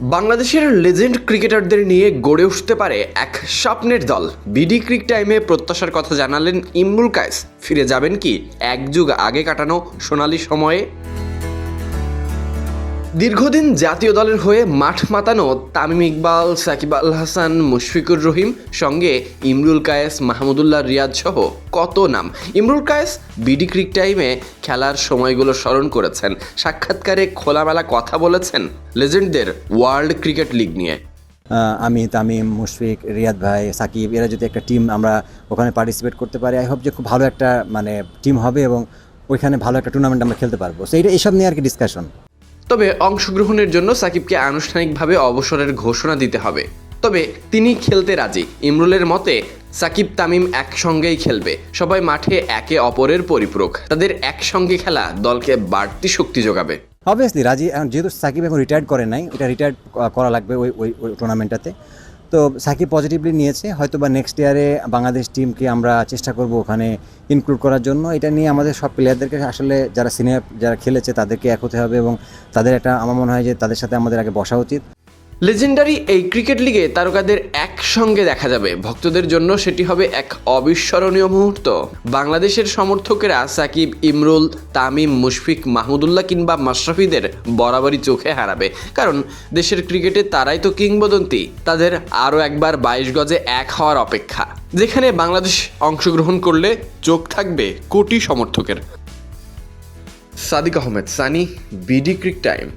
বাংলাদেশের লেজেন্ড ক্রিকেটারদের নিয়ে গড়ে উঠতে পারে এক স্বপ্নের দল। বিডি ক্রিক টাইমে প্রত্যাশার কথা জানালেন ইমরুল কায়েস। ফিরে যাবেন কি? এক যুগ আগে কাটানো সোনালি সময়ে। দীর্ঘদিন জাতীয় দলের হয়ে মাঠ মাতানো তামিম ইকবাল, সাকিব আল হাসান, মুশফিকুর রহিম, সঙ্গে ইমরুল কায়েস, মাহমুদুল্লাহ রিয়াদ সহ কত নাম। ইমরুল কায়েস বিডি ক্রিক টাইমে খেলার সময়গুলো স্মরণ করেছেন। সাক্ষাৎকারে খোলামেলা কথা বলেছেন লেজেন্ডদের ওয়ার্ল্ড ক্রিকেট লিগ নিয়ে। আমি তামিম, মুশফিক, রিয়াদ ভাই, সাকিব, এরা যদি একটা টিম আমরা ওখানে পার্টিসিপেট করতে পারি আই হোপ যে খুব ভালো একটা মানে টিম হবে এবং ওইখানে ভালো একটা টুর্নামেন্ট আমরা খেলতে পারব। সো এইটা এইসব নিয়ে আর কি ডিসকাশন তবে অংশগ্রহণের জন্য সাকিবকে আনুষ্ঠানিকভাবে অবসরের ঘোষণা দিতে হবে। তবে তিনি খেলতে রাজি। ইমরুলের মতে, সাকিব, তামিম একসঙ্গেই খেলবে। সবাই মাঠে একে অপরের পরিপূরক। তাদের একসঙ্গে খেলা দলকে বাড়তি শক্তি যোগাবে। অবভিয়াসলি রাজি যেহেতু সাকিব এখন রিটায়ার্ড করে নাই, এটা রিটায়ার্ড করা লাগবে ওই ওই টুর্নামেন্টটাতে তো সাকিব পজিটিভলি নিয়েছে হয়তো বা নেক্সট ইয়ারে বাংলাদেশ টিমকে আমরা চেষ্টা করব ওখানে ইনক্লুড করার জন্য। এটা নিয়ে আমাদের সব প্লেয়ারদেরকে আসলে যারা সিনিয়র যারা খেলেছে তাদেরকে এক হতে হবে এবং তাদের একটা, আমার মনে হয় যে তাদের সাথে আমাদের আগে বসা উচিত। লেজেন্ডারি এই ক্রিকেট লিগে তারকাদের একসঙ্গে দেখা যাবে। ভক্তদের জন্য সেটি হবে এক অবিস্মরণীয় মুহূর্ত। বাংলাদেশের সমর্থকেরা সাকিব, ইমরুল, তামিম, মুশফিক, মাহমুদুল্লাহ কিংবা মাশরাফিদের বরাবরই চোখে হারাবে। কারণ দেশের ক্রিকেটে তারাই তো কিংবদন্তি। তাদের আরও একবার বাইশ গজে এক হওয়ার অপেক্ষা। যেখানে বাংলাদেশ অংশগ্রহণ করলে চোখ থাকবে কোটি সমর্থকের। Sadiq Ahmed, Sani, BD Cric Time.